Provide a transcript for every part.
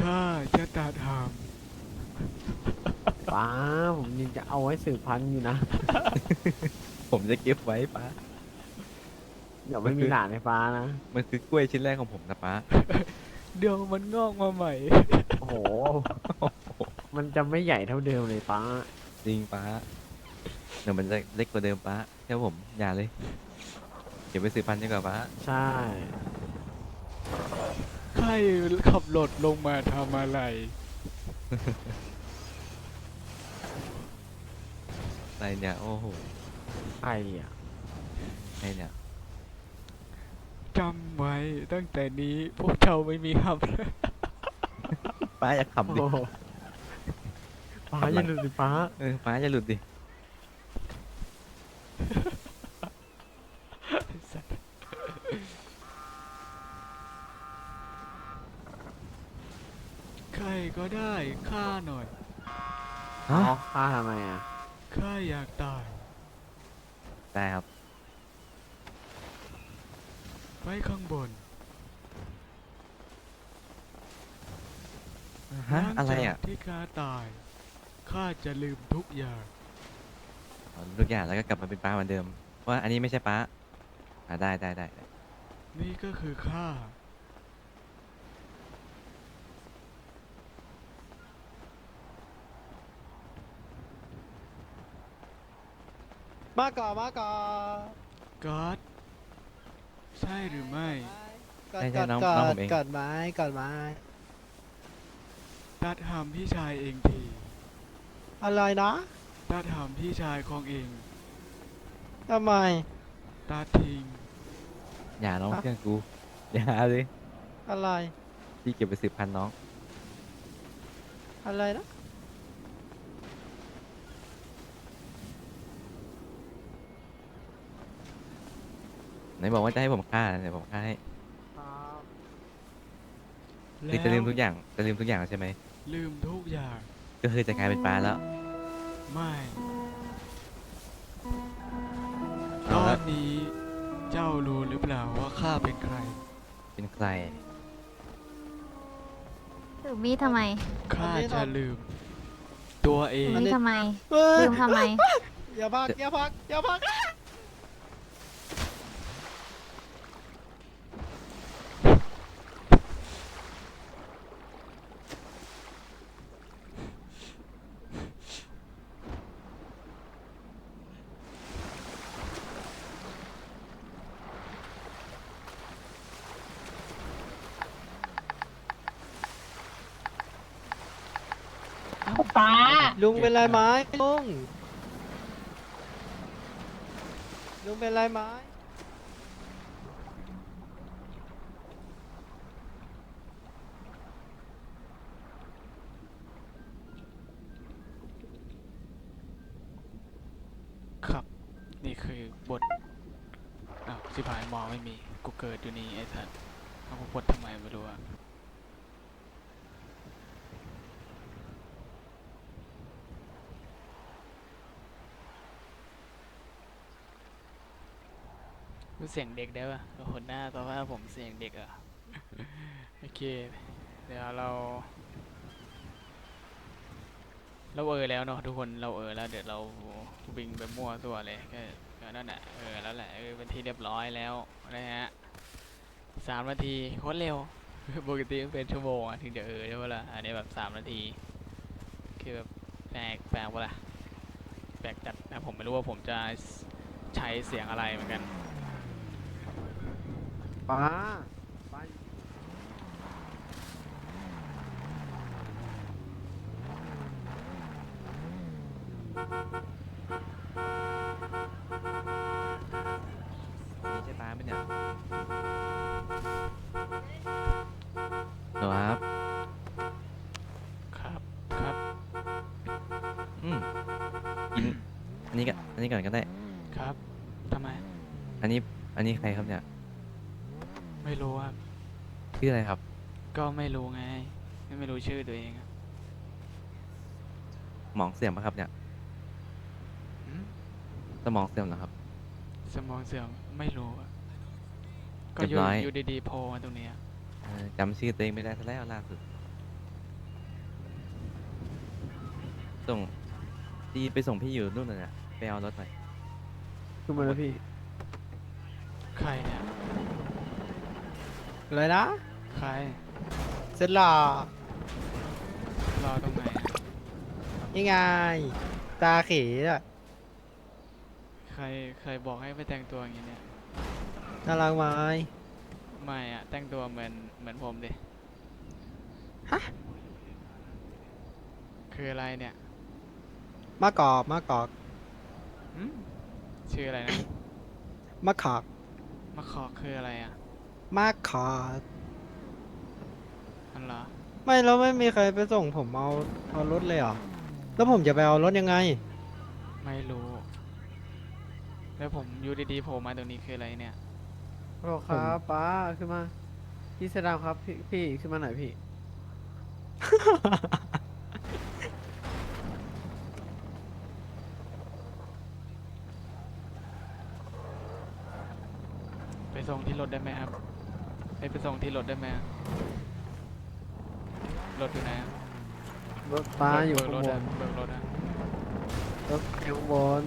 ข้าจะตัดหามป้าผมยังจะเอาไว้สืบพันธุ์อยู่นะ ผมจะเก็บไว้ป้า เดี๋ยวไม่มีหลานให้ป้านะ มันคือกล้วยชิ้นแรกของผมนะป้า เดี๋ยวมันงอกมาใหม่ โอ้โห มันจะไม่ใหญ่เท่าเดิมเลยป้า จริงป้า เดี๋ยวมันจะเล็กกว่าเดิมป้าแค่ผมอย่าเลย เก็บไปสืบพันธุ์ดีกว่าป้า ใช่ ใครขับรถลงมาทำอะไร อะไรเนี่ย โอ้โหไออะไอเนี่ยจำไว้ตั้งแต่นี้พวกเจ้าไม่มีหับ ป้าอย่าขับโอ้ดิโหป้าอย่าหลุดสิป้าเออป้าอย่าหลุดดิ ใคร ก็ได้ฆ่าหน่อยอ๋อฆ่าทำไมอะข้าอยากตาย ได้ครับไว้ข้างบนฮะหลังอะไรจากอะที่ข้าตายข้าจะลืมทุกอย่างอ๋อทุกอย่างแล้วก็กลับมาเป็นป้าเหมือนเดิมเพราะว่าอันนี้ไม่ใช่ป้าอ่าได้ได้ได้ได้นี่ก็คือข้า มาก่อนมาก่อนก๊อดใช่หรือไม่ ก่อนใช่ก่ใช่อนน้องก่อน้องผนมเอง ก่อนไม้ก่อนไม้ตัดหามพี่ชายเองที อะไรนะตัดหามพี่ชายของเอง ทำไม ตัดทิ้ง อย่าน้องฮะ เพื่อนกู อย่าเลยอะไร พี่เก็บไปสืบพันธุ์น้อง อะไรนะ ไหนบอกว่าจะให้ผมฆ่าไหนผมฆ่าให้นี่จะลืมทุกอย่างจะลืมทุกอย่างใช่ไหมลืมทุกอย่าง ก็คือจะกลายเป็นปลาแล้วไม่ตเอาอละนนี้เจ้ารู้หรือเปล่าว่าข้าเป็นใคร เป็นใคร ถือมีดทำไมข้าจะลืม ตัวเอถืงอมีดทำไมเฮ้ยลืมทำไม อย่าพัก อย่าพัก อย่าพัก ป้า ลุงเป็นไรไหมลุง ลุงเป็นไรไหมครับ นี่คือบทอ้าวสิพายมองไม่มี กูเกิดอยู่นี่ไอ้สัสเอากูบททำไมไม่รู้อะ กูเสียงเด็กได้ป่ะคนหน้าตอนว่าผมเสียงเด็กเหรอะโอเค เดี๋ยวเรา เราเออแล้วเนาะทุกคนเราเออแล้ว เดี๋ยวเราวิ่งไปมั่วตัวเลยก็ก็นั่นแหละเออแล้วแหละเออเป็นที่เรียบร้อยแล้วนะฮะสามนาทีโคตรเร็วปกติมันเป็นชั่วโมงอะถึงจะเออใช่ปะล่ะอันนี้แบบสามนาทีคือแบบแปลกแปลกปะล่ะแปลกจัดนะผมไม่รู้ว่าผมจะใช้เสียงอะไรเหมือนกัน ป้าป้านี่ใช่ปลาไหมเนี่ยเหรอครับ ครับ ครับ อืมกินอันนี้ก็อันนี้ก่อนก็ได้ ครับทำไม อันนี้ อันนี้ใครครับเนี่ย ไม่รู้ครับ ชื่ออะไรครับ ก็ไม่รู้ไง ไม่รู้ชื่อตัวเองอะหมองเสื่อมปะครับเนี่ยสมองเสื่อมนะครับ สมองเสื่อมไม่รู้ก็อยู่เยบร้อยู่ดีๆโพมาตรงเนี้ยเอ่จำชื่อตัวเองไม่ได้ซะแล้วล่าสุดส่งดีไปส่งพี่อยู่นู่นน่ะนะไปเอารถหน่อยขึ้นมาแล้วพี่ ใครเนี่ย อะไรนะ ใครเสร็จหรอรอตรงไหนอะนี่ไง ตาเขอะใครใครบอกให้ไปแต่งตัวอย่างนี้เนี่ย น่ารักไหมไม่อะแต่งตัวเหมือนเหมือนผมดิฮะ คืออะไรเนี่ยมะกอกมะกอกหืมชื่ออะไรนะ มะขอก มะขอกคืออะไรอะ มะขอกอันเหรอไม่แล้วไม่มีใครไปส่งผมเอาเอารถเลยเหรอ แล้วผมจะไปเอารถยังไง ไม่รู้ แล้วผมอยู่ดีๆโผล่มาตรงนี้คืออะไรเนี่ยโอ้ครับป้าขึ้นมา พี่เสอดามครับพี่พี่ขึ้นมาหน่อยพี่ ไปส่งที่รถได้ไหมครับ ไปไปส่งที่รถได้ไหมอะรถอยู่ไหนอะรถป้าอยู่เบิกข้างรถบอะนเบิกรถอะรถอยู่ข้างบน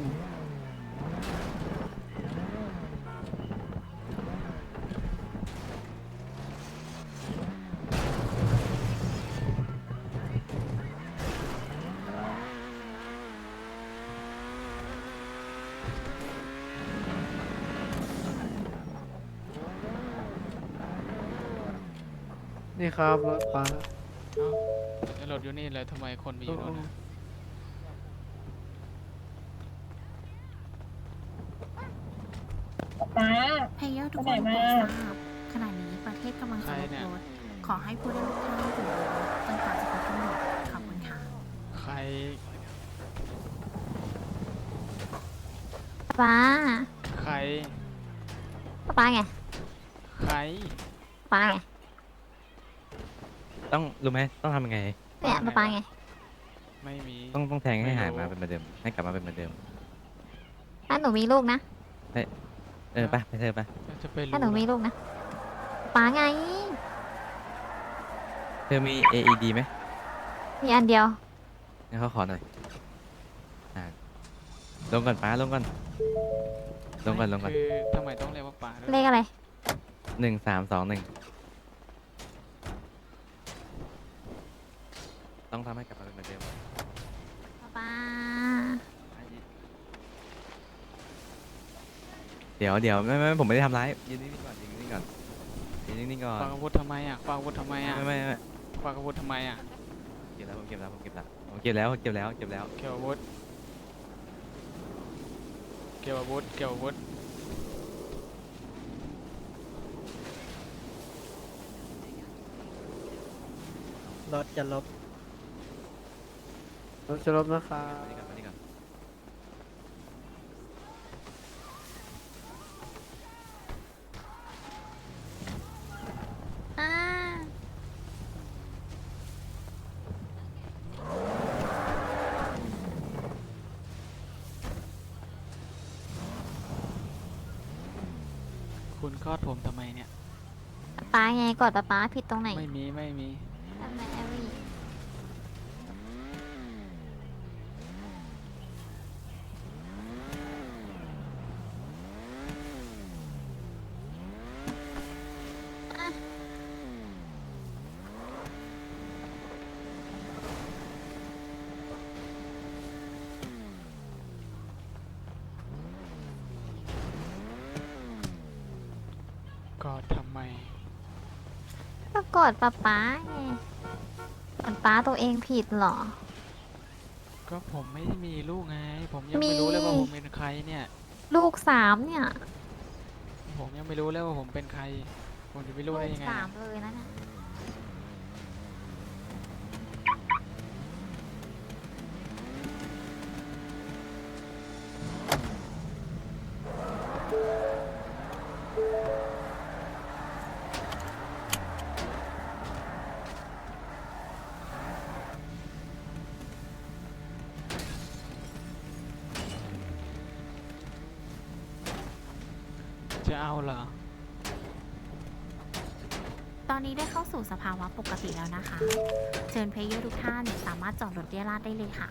นี่ครับรถป้าเอ้าแล้วรถอยู่นี่แล้วทำไมคนไปอยู่โน่นอะป้า เพลเยอร์ทุกไปคนไหนโปรมาดทราบขณะนี้ประเทศกำลังใครจะลดเนี่ยลดขอให้ผู้เล่นทุกท่านอยู่ในรถจนกว่าจะครบกำหนดขอบคุณค่ะ ใครป้าใคร ป้าไงใครป้าไง ต้องรู้ไหมต้องทำยังไงเนี่ยป้าไงไม่มี ต้องต้องแทงให้ไม่หายรู้มาเป็นเหมือนเดิม ให้กลับมาเป็นเหมือนเดิม ถ้าหนูมีลูกนะเออไปไปเธอไปแล้วจะไปรู้ถ้าหนูมีเหรอลูกนะป้าไง เธอมี AED ไหมมีอันเดียว งั้นเขาขอหน่อยอ่าลงก่อนป้าลงก่อนลงก่อนลงก่อนคือทำไมต้องเรียกว่าป่าด้วยเลขอะไรหนึ่งสามสองหนึ่ง ต้องทำให้กลับมาเป็นเหมือนเดิมป้าเดี๋ยวเดี๋ยวไม่ไม่ไม่ผมไม่ได้ทำร้ายยืนนิ่งๆก่อนยืนนิ่งๆก่อนยืนนิ่งๆก่อนฝากอาวุธทำไมอะฝากอาวุธทำไมอะไม่ไม่ไม่ฝากอาวุธทำไมอะเก็บแล้วผมเก็บแล้วผมเก็บแล้วผมเก็บแล้วเก็บแล้วเก็บแล้วเกี่ยวอาวุธเกี่ยวอาวุธเกี่ยวอาวุธรถจะลบ รถจะลบนะครัมานี่ก่อนมานี่ก่อนอ่าคุณคลอดผมทำไมเนี่ยป้าไงกอดป้าป้าผิดตรงไหนไม่มีไม่มีทำไมแอรี่ กอดทำ ไมก็กอดป้าป้าไงกอดป้าตัวเองผิดเหรอ ก็ผมไม่ได้มีลูกไง ผมยังไม่รู้เลยว่าผมเป็นใครเนี่ย ลูกสามเนี่ย ผมยังไม่รู้เลยว่าผมเป็นใคร ผมจะไปรู้ได้ยังไงสาอะมเลยนะเนี่ย จะเอาเหรอ ตอนนี้ได้เข้าสู่สภาวะปกติแล้วนะคะ เชิญเพลเยอร์ทุกท่านสามารถจอดรถเรียราดได้เลยค่ะ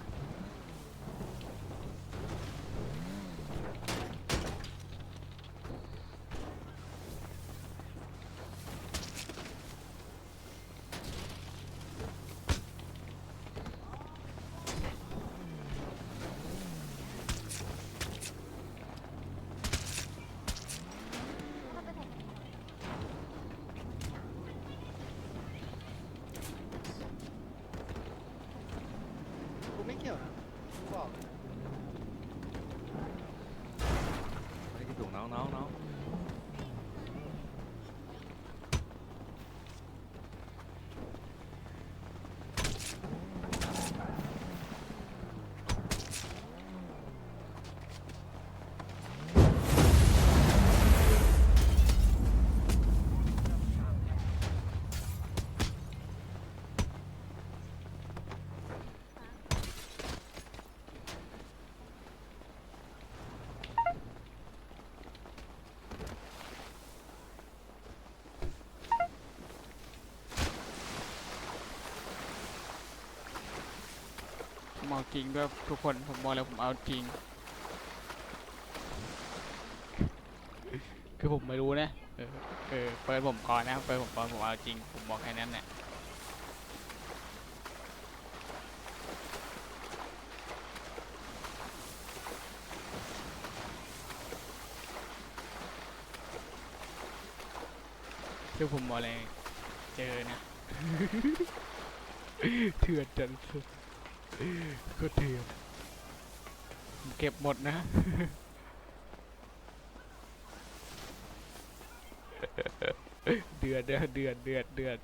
เอาจริงด้วยทุกคนผมบอกเลยผมเอาจริง คือผมไม่รู้นะเออเออเปิดผมก่อนนะเปิดผมก่อนผมเอาจริง ผมบอกแค่นั้นแหละคือผมบอกเลยเจอนะเถื่อนจังสุด ก็เถื่อนผมเก็บหมดนะ เดือดเดือดเดือดเดือดเดือด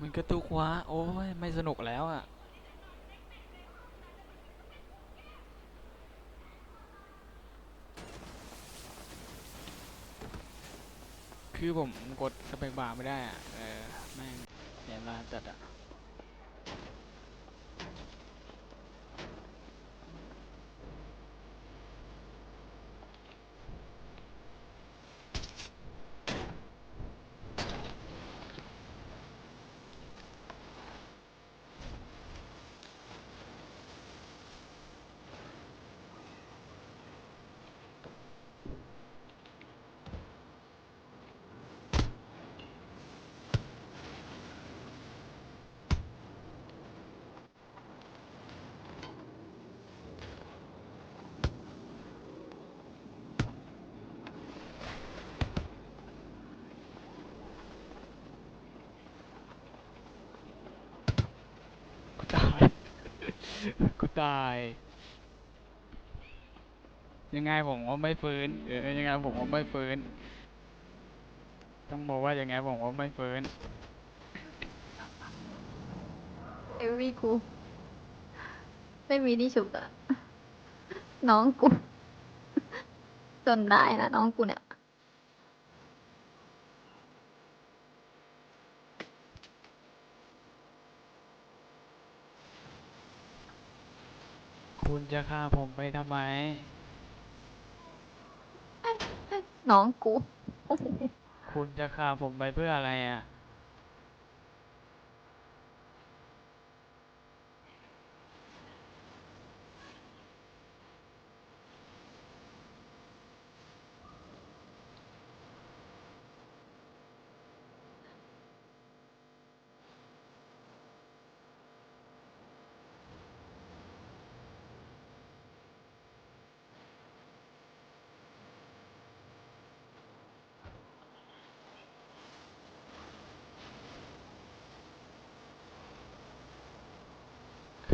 มันกระตุกวะโอ้ย ไม่สนุกแล้วอะ คือผมกดสเปกบาร์ไม่ได้อะ เออ แม่งเสียเวลาจัดอะ กูตาย ยังไงผมก็ไม่ฟื้นเออยังไงผมก็ไม่ฟื้น ต้องบอกว่ายังไงผมก็ไม่ฟื้น เอวี่กู ไม่มีที่ฉุกอะน้องกู จนได้นะน้องกูเนี่ย คุณจะฆ่าผมไปทำไม น้องกู คุณจะฆ่าผมไปเพื่ออะไรอะ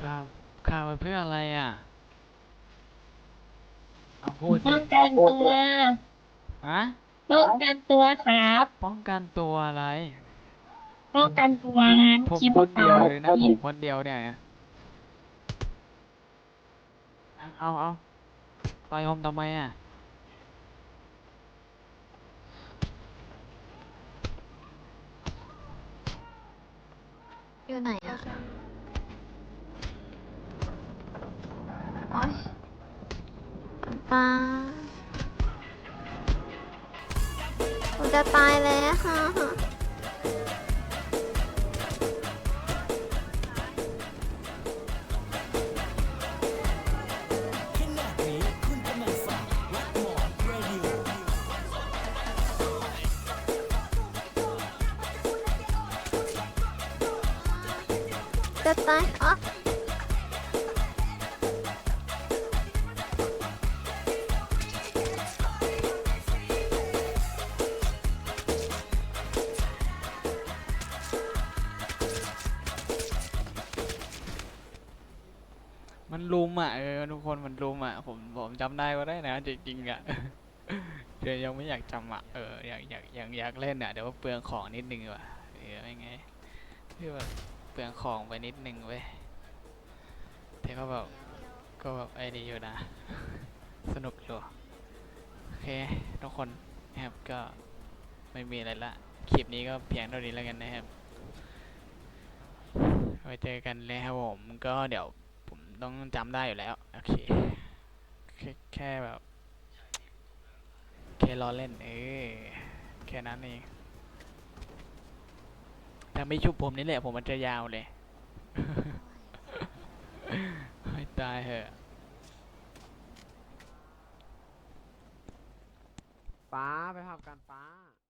ครับข่าวไปเพื่ออะไรอะ เอาพูดป้สิองกันตัวฮะป้องกันตัวครับป้องกันตัวอะไร ป้องกันตัวงานผมคิดคนเดียวเอาเลยนะผมคนเดียวเนี่ย เอาเอาต่อยผมทำไมอะอยู่ไหนอะโอ๊ย ป้าผมจะตายแล้วค่ะจะตายอ๋อ มันลุมอะเออทุกคนมันลุมอะผมผมจำได้ก็ได้นะจริงๆอะเดี๋ยวยังไม่อยากจำอะเอออยากอยากอยากอยากเล่นอะเดี๋ยวเปลืองของนิดนึงว่ะเออไม่ไงคือแบบเปลืองของไปนิดนึงเว้ยแต่ก็แบบก็แบบไอ้ดีอยู่นะ สนุกอยู่โอเคทุกคนนะครับก็ไม่มีอะไรละคลิปนี้ก็เพียงเท่านี้แล้วกันนะครับไว้เจอกันเลยครับผมก็เดี๋ยว ต้องจำได้อยู่แล้ว โอเค แค่แบบแค่รอเล่น เออแค่นั้นเองแต่ไม่ชุบผมนี่แหละ ผมมันจะยาวเลยตายเหอะฟ้าไปพับกันฟ้า